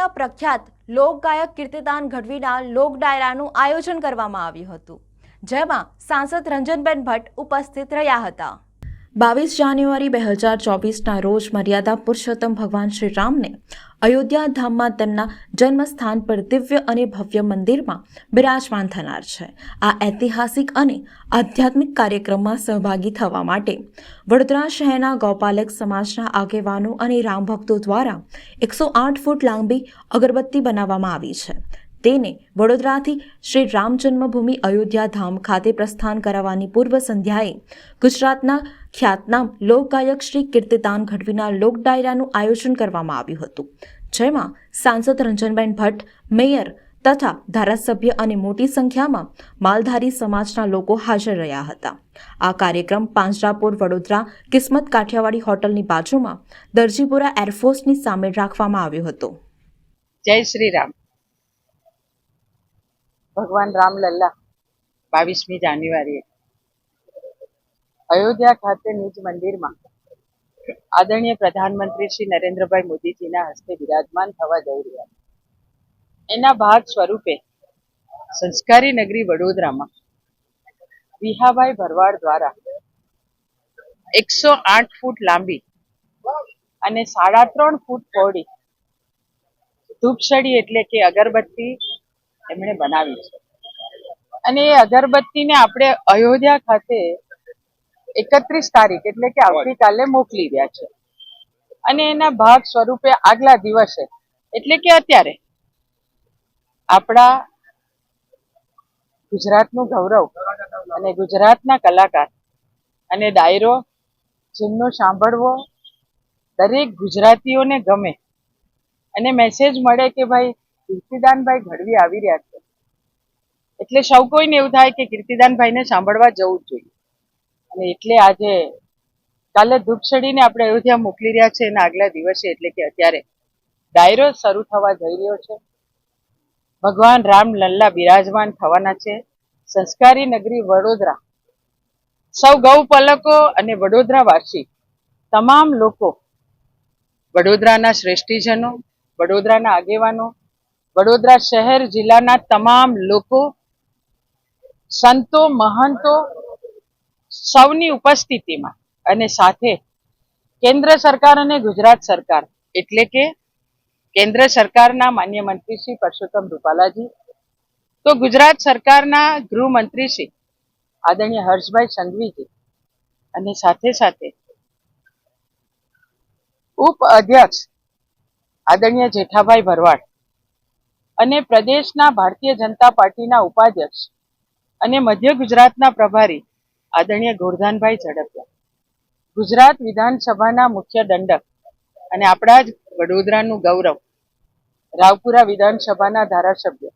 ગુજરાતના પ્રખ્યાત લોકગાયક કીર્તિદાન ગઢવીના લોક ડાયરાનું આયોજન કરવામાં આવ્યું હતું, જેમાં સાંસદ રંજનબેન ભટ્ટ ઉપસ્થિત રહ્યા હતા. બાવીસ જાન્યુઆરી બે હજાર ચોવીસના રોજ મર્યાદા પુરુષોત્તમ ભગવાન શ્રી રામને અયોધ્યા ધામમાં તેમના જન્મસ્થાન પર દિવ્ય અને ભવ્ય મંદિરમાં બિરાજમાન થનાર છે. આ ઐતિહાસિક અને આધ્યાત્મિક કાર્યક્રમમાં સહભાગી થવા માટે વડોદરા શહેરના ગૌપાલક સમાજના આગેવાનો અને રામભક્તો દ્વારા એકસો આઠ ફૂટ લાંબી અગરબત્તી બનાવવામાં આવી છે. તેને વડોદરાથી શ્રી રામ જન્મભૂમિ અયોધ્યા ધામ ખાતે પ્રસ્થાન કરાવવાની પૂર્વ સંધ્યાએ ગુજરાતના ખ્યાતનામ લોકગાયક શ્રી કીર્તિદાન ગઢવીના લોક ડાયરાનું આયોજન કરવામાં આવ્યું હતું, જેમાં સાંસદ રંજનબેન ભટ્ટ, મેયર તથા ધારાસભ્ય અને મોટી સંખ્યામાં માલધારી સમાજના લોકો હાજર રહ્યા હતા. આ કાર્યક્રમ પાંજરાપોર વડોદરા કિસ્મત કાઠિયાવાડી હોટલની બાજુમાં દરજીપુરા એરફોર્સની સામે રાખવામાં આવ્યો હતો. જય શ્રી રામ. ભગવાન રામલલ્લા, બાવીસમી જાન્યુઆરીએ. અયોધ્યા ખાતે નિજ મંદિરમાં આદરણીય પ્રધાનમંત્રી શ્રી નરેન્દ્રભાઈ મોદીજીના હસ્તે વિરાજમાન થવા જઈ રહ્યા એના ભાગ સ્વરૂપે સંસ્કારી નગરી વડોદરામાં વિહાભાઈ ભરવાડ દ્વારા એકસો આઠ ફૂટ લાંબી અને સાડા ત્રણ ફૂટ પહોળી ધૂપસડી એટલે કે અગરબત્તી એમણે બનાવી છે. અને એ અગરબત્તીને આપણે અયોધ્યા ખાતે એકત્રીસ તારીખ એટલે કે આવતીકાલે મોકલી રહ્યા છે. અને એના ભાગ સ્વરૂપે આગલા દિવસે, એટલે કે અત્યારે, આપણા ગુજરાતનું ગૌરવ અને ગુજરાતના કલાકાર અને ડાયરો, જેમનો સાંભળવો દરેક ગુજરાતીઓને ગમે, અને મેસેજ મળે કે ભાઈ કીર્તિદાનભાઈ ઘડવી આવી રહ્યા છે. એટલે સૌ કોઈને એવું થાય કે કીર્તિદાનભાઈને સાંભળવા જવું જોઈએ. અને એટલે આજે કાલે ધૂપ ચડીને આપણે અયોધ્યા મોકલી રહ્યા છે એના આગલા દિવસે, એટલે કે અત્યારે ડાયરો શરૂ થવા જઈ રહ્યો છે. ભગવાન રામ લલ્લા બિરાજમાન થવાના છે. સંસ્કારી નગરી વડોદરા. સૌ ગૌ પલકો અને વડોદરા વાસી. તમામ લોકો વડોદરાના શ્રેષ્ઠીજનો, વડોદરાના આગેવાનો વડોદરા શહેર જિલ્લાના તમામ લોકો, સંતો, મહંતો સૌની ઉપસ્થિતિમાં અને સાથે કેન્દ્ર સરકાર અને ગુજરાત સરકાર, એટલે કે કેન્દ્ર સરકારના માન્ય મંત્રી શ્રી પરસોત્તમ રૂપાલાજી, તો ગુજરાત સરકારના ગૃહમંત્રી શ્રી આદરણીય હર્ષભાઈ સંઘવીજી અને સાથે સાથે ઉપ અધ્યક્ષ આદરણીય જેઠાભાઈ ભરવાડ અને પ્રદેશના ભારતીય જનતા પાર્ટીના ઉપાધ્યક્ષ અને મધ્ય ગુજરાતના પ્રભારી આદરણીય ગોરધાનભાઈ ઝડપિયા. ગુજરાત વિધાનસભાના મુખ્ય દંડક અને આપણા જ વડોદરાનું ગૌરવ રાવપુરા વિધાનસભાના ધારાસભ્ય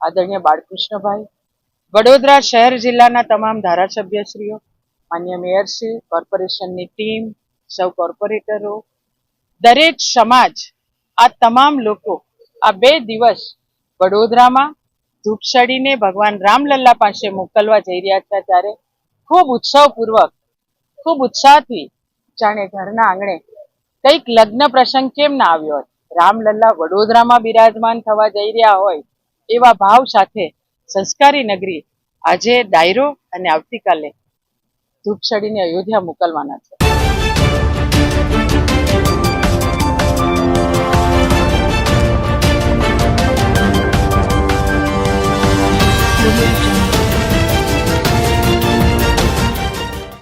આદરણીય બાળકૃષ્ણભાઈ, વડોદરા શહેર જિલ્લાના તમામ ધારાસભ્યશ્રીઓ, માન્ય મેયરશ્રી કોર્પોરેશનની ટીમ, સૌ કોર્પોરેટરો, દરેક સમાજ, આ તમામ લોકો આ બે દિવસ વડોદરામાં ધૂપસડીને ભગવાન રામલલ્લા પાસે મોકલવા જઈ રહ્યા હતા ત્યારે ખૂબ ઉત્સવપૂર્વક, ખૂબ ઉત્સાહથી જાણે ઘરના આંગણે કંઈક લગ્ન પ્રસંગ કેમ ના આવ્યો હોત રામલલ્લા વડોદરામાં બિરાજમાન થવા જઈ રહ્યા હોય એવા ભાવ સાથે સંસ્કારી નગરી આજે ડાયરો અને આવતીકાલે ધૂપસડીને અયોધ્યા મોકલવાના છે.